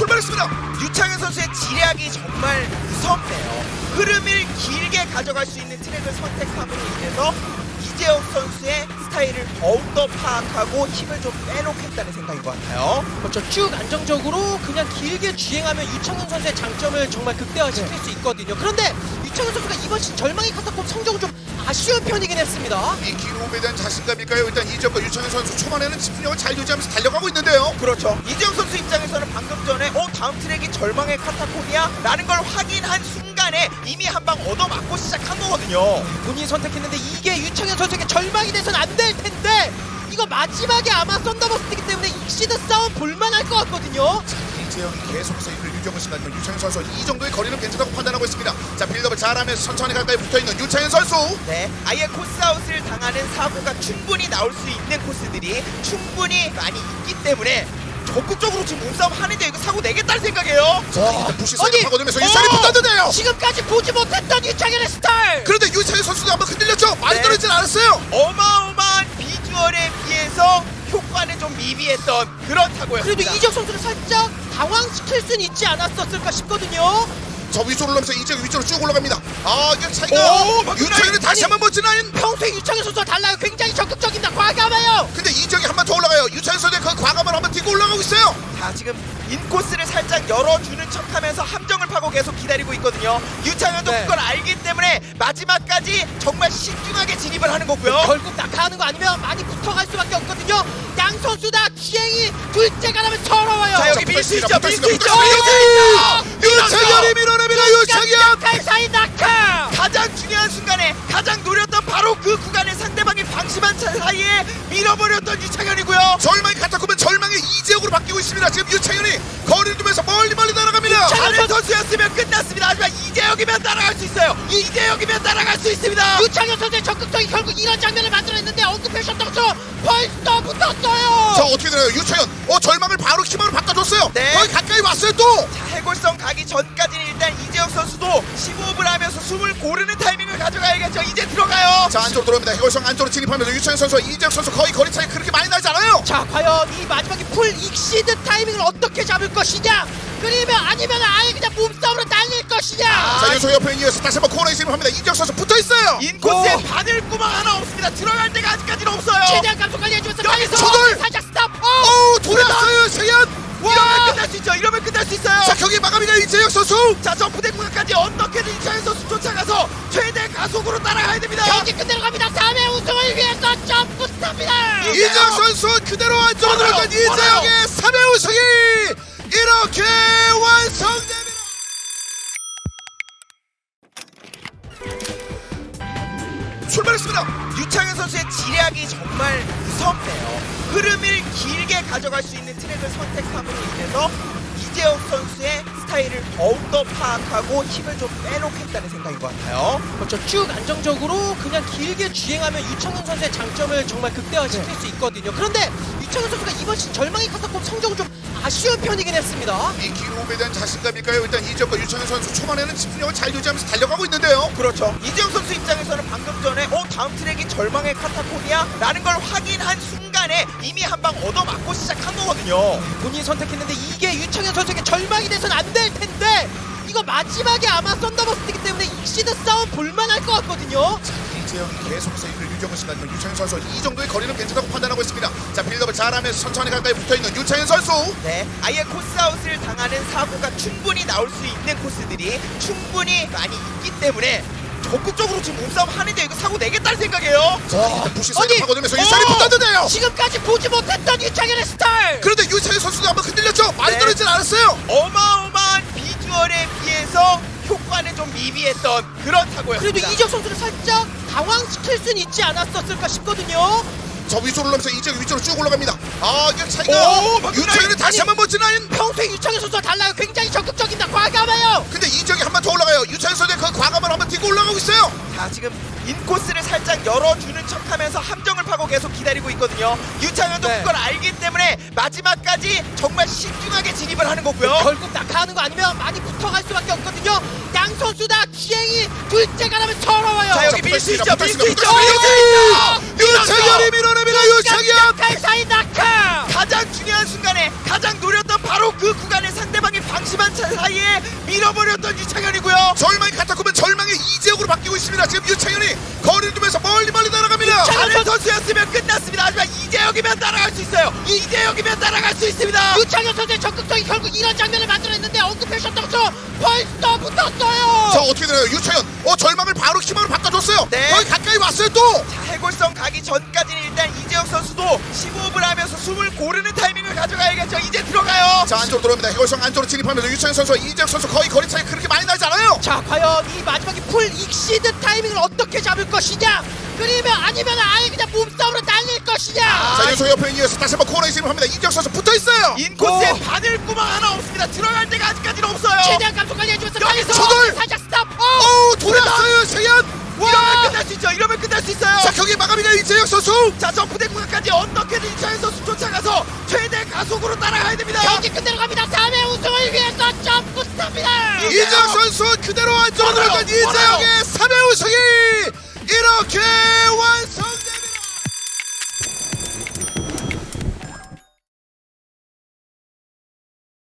출발했습니다. 유창현 선수의 지략이 정말 무섭네요. 흐름을 길게 가져갈 수 있는 트랙을 선택함으로 인해서 이재욱 선수의 스타일을 더욱더 파악하고 힘을 좀 빼놓겠다는 생각인 것 같아요. 그렇죠. 쭉 안정적으로 그냥 길게 주행하면 유창현 선수의 장점을 정말 극대화시킬 수 있거든요. 그런데 유창현 선수가 이번 시즌 절망의 카타콤 성적은 좀 아쉬운 편이긴 했습니다. 이 기록에 대한 자신감일까요? 일단 이적과 유창현 선수 초반에는 집중력을 잘 유지하면서 달려가고 있는데요. 그렇죠. 이재욱 선수 입장에서는 방금 전에 어 다음 트랙이 절망의 카타콤이야? 라는 걸 확인한 순간에 이미 한 방 얻어맞고 시작한 거거든요. 본인이 선택했는데 이게 유창현 선수에게 절망이 돼서는 안될 텐데 이거 마지막에 아마 썬더버스트이기 때문에 익시드 싸움 볼만할 것 같거든요. 이재영이 계속해서 이를 유경을 시간이면 유창현 선수 이 정도의 거리는 괜찮다고 판단하고 있습니다. 자 빌드업을 잘하면서 천천히 가까이 붙어있는 유창현 선수. 네, 아예 코스아웃을 당하는 사고가 충분히 나올 수 있는 코스들이 충분히 많이 있기 때문에 적극적으로 지금 몸싸움 하는데 이거 사고 내겠다는 생각이에요. 자 일단 부시 사이드? 파고들면서 유창현이 붙었는데요. 지금까지 보지 못했던 유창현의 스타일. 그런데 유창현 선수도 한번 흔들렸죠. 많이 네. 떨어지진 않았어요. 어마어마한 비주얼에 비해서 효과는 좀 미비했던 그런 사고였습니다. 그래도 이적 선수를 살짝 당황시킬 수는 있지 않았었을까 싶거든요. 저 위쪽으로 올라면서 이재영 위쪽으로 쭉 올라갑니다. 아 이게 차이가 오! 유창현이 다시 아니. 한번 멋진 라인. 평소에 유창현 선수와 달라요. 굉장히 적극적이다. 과감해요. 근데 이재영이 한 번 더 올라가요. 유창현 선수의 그 과감을 한 번 뛰고 올라가고 있어요. 자 지금 인코스를 살짝 열어주는 척하면서 함정을 파고 계속 기다리고 있거든요. 유창현도 네. 그걸 알기 때문에 마지막까지 정말 신중하게 진입을 하는 거고요. 결국 낙하하는 거 아니면 많이 붙어갈 수밖에 없거든요. 양 선수 다 주행이 둘째가 나면 서러워요. 자 여기 자, 밀수 붙어있습니다. 있죠, 밀수 있죠. 유창현이 밀어냅니다. 유창현. 낙하. 가장 중요한 순간에 가장 노렸던 바로 그 구간에 상대방이 방심한 차 사이에 밀어버렸던 유창현이고요. 절망의 카타콤은 절망의 이재영으로 바뀌고 있습니다. 지금 유창현이 거리를 두면서 멀리 멀리 날아갑니다. 다른 선수였으면. 하지만 이재혁이면 따라갈 수 있어요. 이재혁이면 따라갈 수 있습니다. 유창현 선수의 적극적인 결국 이런 장면을 만들어냈는데 언급하셨던 것처럼 벌써 붙었어요. 자 어떻게 되나요? 유창현. 어 절망을 바로 희망으로 바꿔줬어요. 네. 거의 가까이 왔어요 또. 자, 해골성 가기 전까지는 일단 이재혁 선수도 심호흡을 하면서 숨을 고르는 타이밍을 가져가야겠죠. 이제 들어가요. 자 안쪽으로 들어옵니다. 해골성 안쪽으로 진입하면서 유창현 선수와 이재영 선수 거의 거리 차이 그렇게 많이 나지 않아요. 자 과연 이 마지막에 풀 익시드 타이밍을 어떻게 잡을 것이냐 그러면 아니면 아예 그냥 몸싸움으로 날릴 것이냐 자 윤소 옆에 이어서 다시 한번 코너에 진입합니다. 이재영 선수 붙어 있어요. 인코스에 어. 바늘 구멍 하나 없습니다. 들어갈 데가 아직까지는 없어요. 최대한 감속 관리해주면서 여기서 여기서 살짝 스탑 어! 오 돌아왔어요 세현. 이러면 끝날 수 있죠. 이러면 끝날 수 있어요. 자 경기 마감이가 이재영 선수. 자 점프 대 구간까지 어떻게든 이창현 선수 쫓아가서 가속으로 따라가야 됩니다. 경기 끝내러 갑니다 3회 우승을 위해서 점프 스탑니다 이재영 선수 그대로 안쪽으로 들어간 이재영의 3회 우승이 이렇게 완성됩니다. 출발했습니다. 유창현 선수의 지략이 정말 무섭네요. 흐름을 길게 가져갈 수 있는 트랙을 선택함으로 인해서 이재혁 선수의 스타일을 더욱더 파악하고 힘을 좀 빼놓겠다는 생각인 것 같아요. 그렇죠 쭉 안정적으로 그냥 길게 주행하면 유창현 선수의 장점을 정말 극대화시킬 수 있거든요 그런데 유창현 선수가 이번 시즌 절망의 카타콤 성적은 좀 아쉬운 편이긴 했습니다 이 기록에 대한 자신감일까요? 일단 이재영과 유창현 선수 초반에는 집중력을 잘 유지하면서 달려가고 있는데요. 그렇죠. 이재혁 선수 입장에서는 방금 전에 어 다음 트랙이 절망의 카타콤이야? 라는 걸 확인한 순간에 이미 한 방 얻어맞고 시작한 거거든요. 본인이 선택했는데 이게 유창현 선수에게 절망이 돼서는 안될 텐데 이거 마지막에 아마 썬더버스트이기 때문에 익시드 싸움 볼만할 것 같거든요 이재영이 계속해서 이를 유경을 시간이면 유창현 선수 이 정도의 거리는 괜찮다고 판단하고 있습니다. 자 빌드업을 잘하면서 천천히 가까이 붙어있는 유창현 선수. 네, 아예 코스아웃을 당하는 사고가 충분히 나올 수 있는 코스들이 충분히 많이 있기 때문에 적극적으로 지금 몸싸움 하는데 이거 사고 내겠다는 생각이에요. 자 일단 부시 사이드 어디? 파고들면서 어! 유창현이 붙었는데요. 지금까지 보지 못했던 유창현의 스타일 그런데 유창현 선수도 한번 흔들렸죠. 많이 네. 떨어지진 않았어요. 어마어마한 비주얼에 비해서 효과는 좀 미비했던 그런 그래도 사고였습니다. 이적 선수를 살짝 당황시킬 수는 있지 않았었을까 싶거든요 저 위쪽으로 올라면서 이재영이 위쪽으로 쭉 올라갑니다. 아 이게 차이가! 유창현이 다시 아니. 한번 멋진 라인. 평소에 유창현 선수와 자 지금 인코스를 살짝 열어주는 척하면서 함정을 파고 계속 기다리고 있거든요. 유창현도 네. 그걸 알기 때문에 마지막까지 정말 신중하게 진입을 하는 거고요. 네, 결국 낙하하는 거 아니면 많이 붙어갈 수밖에 없거든요. 양 선수 다 기행이 둘째가 나면 서러워요. 자 여기 밀수 있죠. 밀수 있죠. 유창현이 밀어냅니다. 유창현. 칼사이 낙하. 가장 중요한 순간에 가장 노렸던 바로 그 구간을 상대방이 방심한 사이에 밀어버렸던 유창현이고요. 저희만 갖다 있습니다. 지금 유채윤이 거. 이재혁이면 따라갈 수 있습니다. 유창현 선수의 적극적인 결국 이런 장면을 만들어냈는데 언급하셨던 것처럼 벌써 붙었어요. 자 어떻게 되나요? 유창현 어 절망을 바로 희망으로 바꿔줬어요. 네. 거의 가까이 왔어요 또. 자, 해골성 가기 전까지는 일단 이재혁 선수도 심호흡을 하면서 숨을 고르는 타이밍을 가져가야겠죠. 이제 들어가요. 자 안쪽으로 들어옵니다. 해골성 안쪽으로 진입하면서 유창현 선수와 이재혁 선수 거의 거리 차이 그렇게 많이 나지 않아요. 자 과연 이 마지막에 풀 익시드 타이밍을 어떻게 잡을 것이냐 그러면 아니면 아예 그냥 몸 저 옆에 이어서 다시 한번 코너에 진입합니다. 이적 선수 붙어 있어요. 인코스에 어. 받을 구멍 하나 없습니다. 들어갈 데가 아직까지는 없어요. 최대한 감속까지 해주면서 여기서 저돌! 살짝 스탑. 어, 돌았어요 세연. 와! 이러면 끝날 수 있죠. 이러면 끝날 수 있어요. 자 경기 마감이네요 이재혁 선수. 자 점프된 구간까지 언더캐든 이창현 선수 쫓아가서 최대 가속으로 따라가야 됩니다. 경기 끝내러 갑니다. 3회 우승을 위해서 점프 스탑니다. 이재혁 선수 그대로 안쪽으로 들어간 이재혁의 3회 우승이 이렇게